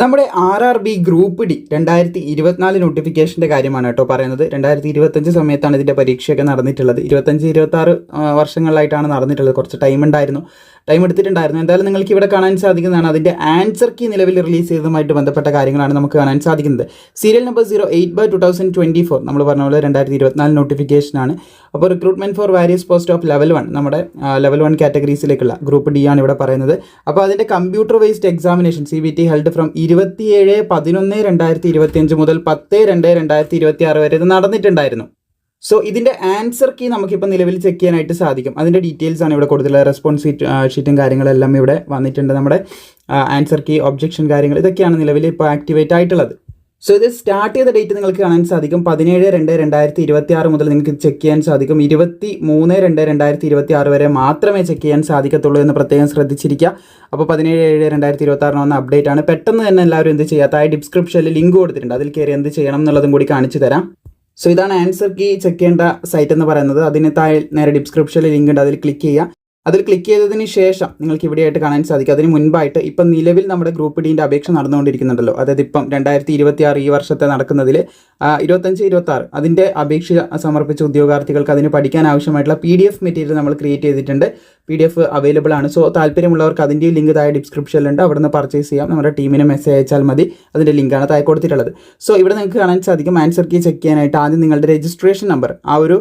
നമ്മുടെ R R B group D രണ്ടായിരത്തി ഇരുപത്തിനാല് നോട്ടിഫിക്കേഷന്റെ കാര്യമാണ് കേട്ടോ പറയുന്നത്. രണ്ടായിരത്തി ഇരുപത്തഞ്ച് സമയത്താണ് ഇതിന്റെ പരീക്ഷയൊക്കെ നടന്നിട്ടുള്ളത്. ഇരുപത്തഞ്ച് ഇരുപത്താറ് വർഷങ്ങളിലായിട്ടാണ് നടന്നിട്ടുള്ളത്. കുറച്ച് ടൈം ഉണ്ടായിരുന്നു. ടൈം എടുത്തിട്ടുണ്ടായിരുന്നു. എന്തായാലും നിങ്ങൾക്ക് ഇവിടെ കാണാൻ സാധിക്കുന്നതാണ്. അതിന്റെ ആൻസർ കീ നിലവിൽ റിലീസ് ചെയ്തതുമായിട്ട് ബന്ധപ്പെട്ട കാര്യങ്ങളാണ് നമുക്ക് കാണാൻ സാധിക്കുന്നത്. Serial number zero eight by two thousand twenty four നമ്മൾ പറഞ്ഞ പോലെ രണ്ടായിരത്തി ഇരുപത്തിനാല് നോട്ടിഫിക്കേഷനാണ് അപ്പോൾ recruitment for various post of level one നമ്മുടെ ലെവൽ വൺ കാറ്റഗറീസിലേക്കുള്ള ഗ്രൂപ്പ് ഡി ആണ് ഇവിടെ പറയുന്നത്. അപ്പോൾ അതിന്റെ computer based examination C B T held from ഇരുപത്തിയേഴ് പതിനൊന്ന് രണ്ടായിരത്തി ഇരുപത്തിയഞ്ച് മുതൽ പത്ത് രണ്ട് രണ്ടായിരത്തി ഇരുപത്തി ആറ് വരെ ഇത് നടന്നിട്ടുണ്ടായിരുന്നു. സോ ഇതിന്റെ ആൻസർ കീ നമുക്കിപ്പോൾ നിലവിൽ ചെക്ക് ചെയ്യാനായിട്ട് സാധിക്കും. അതിന്റെ ഡീറ്റെയിൽസ് ആണ് ഇവിടെ കൊടുത്തിട്ടുള്ളത്. റെസ്പോൺസ് ഷീറ്റും കാര്യങ്ങളെല്ലാം ഇവിടെ വന്നിട്ടുണ്ട്. നമ്മുടെ ആൻസർ കീ ഒബ്ജക്ഷൻ കാര്യങ്ങൾ ഇതൊക്കെയാണ് നിലവിൽ ഇപ്പോൾ ആക്ടിവേറ്റ് ആയിട്ടുള്ളത്. സോ ഇത് സ്റ്റാർട്ട് ചെയ്ത ഡേറ്റ് നിങ്ങൾക്ക് കാണാൻ സാധിക്കും. പതിനേഴ് രണ്ട് രണ്ടായിരത്തി ഇരുപത്തി ആറ് മുതൽ നിങ്ങൾക്ക് ചെക്ക് ചെയ്യാൻ സാധിക്കും. ഇരുപത്തി മൂന്ന് രണ്ട് രണ്ടായിരത്തി ഇരുപത്തി ആറ് വരെ മാത്രമേ ചെക്ക് ചെയ്യാൻ സാധിക്കത്തുള്ളൂ എന്ന് പ്രത്യേകം ശ്രദ്ധിച്ചിരിക്കുക. അപ്പോൾ പതിനേഴ് ഏഴ് രണ്ടായിരത്തി ഇരുപത്തി ആറിന് വന്ന അപ്ഡേറ്റ് ആണ്. പെട്ടെന്ന് തന്നെ എല്ലാവരും എന്ത് ചെയ്യാത്ത ആ ഡിസ്ക്രിപ്ഷനിൽ ലിങ്ക് കൊടുത്തിട്ടുണ്ട്. അതിൽ കയറി എന്ത് ചെയ്യണം എന്നുള്ളതും കൂടി കാണിച്ചു തരാം. സോ ഇതാണ് ആൻസർ കീ ചെക്ക് ചെയ്യേണ്ട സൈറ്റ് എന്ന് പറയുന്നത്. അതിന് താഴെ നേരെ ഡിസ്ക്രിപ്ഷനിൽ ലിങ്ക് ഉണ്ട്. അതിൽ ക്ലിക്ക് ചെയ്യുക. അതിൽ ക്ലിക്ക് ചെയ്തതിന് ശേഷം നിങ്ങൾക്ക് ഇവിടെയായിട്ട് കാണാൻ സാധിക്കും. അതിന് മുൻപായിട്ട് ഇപ്പം നിലവിൽ നമ്മുടെ ഗ്രൂപ്പ് ഡീന്റെ അപേക്ഷ നടന്നുകൊണ്ടിരിക്കുന്നുണ്ടല്ലോ. അതായത് ഇപ്പം രണ്ടായിരത്തി ഇരുപത്തി ആറ് ഈ വർഷത്തെ നടക്കുന്നതിൽ ഇരുപത്തഞ്ച് ഇരുപത്തി ആറ് അതിന്റെ അപേക്ഷ സമർപ്പിച്ച ഉദ്യോഗാർത്ഥികൾക്ക് അതിന് പഠിക്കാൻ ആവശ്യമായിട്ടുള്ള പി ഡി എഫ് മെറ്റീരിയൽ നമ്മൾ ക്രിയേറ്റ് ചെയ്തിട്ടുണ്ട്. പി ഡി എഫ് അവൈലബിൾ ആണ്. സോ താല്പര്യമുള്ളവർക്ക് അതിന്റെ ലിങ്ക് താഴെ ഡിസ്ക്രിപ്ഷനിലുണ്ട് അവിടെ നിന്ന് പർച്ചേസ് ചെയ്യാം. നമ്മുടെ ടീമിന് മെസ്സേജ് അയച്ചാൽ മതി. അതിന്റെ ലിങ്കാണ് താഴെ കൊടുത്തിട്ടുള്ളത്. സോ ഇവിടെ നിങ്ങൾക്ക് കാണാൻ സാധിക്കും. ആൻസർ കീ ചെക്ക് ചെയ്യാനായിട്ട് ആദ്യം നിങ്ങളുടെ രജിസ്ട്രേഷൻ നമ്പർ ആ ഒരു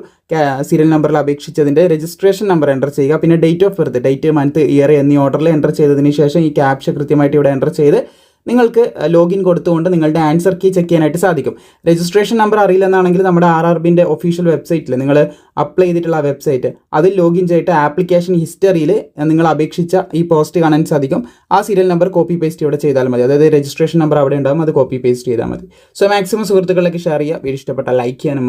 സീരിയൽ നമ്പറിൽ അപേക്ഷിച്ചതിന്റെ രജിസ്ട്രേഷൻ നമ്പർ എന്റർ ചെയ്യുക. പിന്നെ date of birth date month year എന്നീ ഓർഡറിൽ എന്റർ ചെയ്തതിന് ശേഷം ഈ ക്യാപ്ഷ കൃത്യമായിട്ട് ഇവിടെ എന്റർ ചെയ്ത് നിങ്ങൾക്ക് ലോഗിൻ കൊടുത്തുകൊണ്ട് നിങ്ങളുടെ ആൻസർ കീ ചെക്ക് ചെയ്യാനായിട്ട് സാധിക്കും. രജിസ്ട്രേഷൻ നമ്പർ അറിയില്ലെന്നാണെങ്കിൽ നമ്മുടെ ആർ ആർ ബിന്റെ ഒഫീഷ്യൽ വെബ്സൈറ്റിൽ നിങ്ങൾ അപ്ലൈ ചെയ്തിട്ടുള്ള വെബ്സൈറ്റ് അതിൽ ലോഗിൻ ചെയ്തിട്ട് ആപ്ലിക്കേഷൻ ഹിസ്റ്ററിയിൽ നിങ്ങൾ അപേക്ഷിച്ച ഈ പോസ്റ്റ് കാണാൻ സാധിക്കും. ആ സീരിയൽ നമ്പർ കോപ്പി പേസ്റ്റ് ഇവിടെ ചെയ്താൽ മതി. അതായത് രജിസ്ട്രേഷൻ നമ്പർ അവിടെ ഉണ്ടാകും അത് കോപ്പി പേസ്റ്റ് ചെയ്താൽ മതി. സോ മാക്സിമം സുഹൃത്തുക്കളിലേക്ക് ഷെയർ ചെയ്യുക. വീഡിയോ ഇഷ്ടപ്പെട്ട ലൈക്ക് ചെയ്യാനും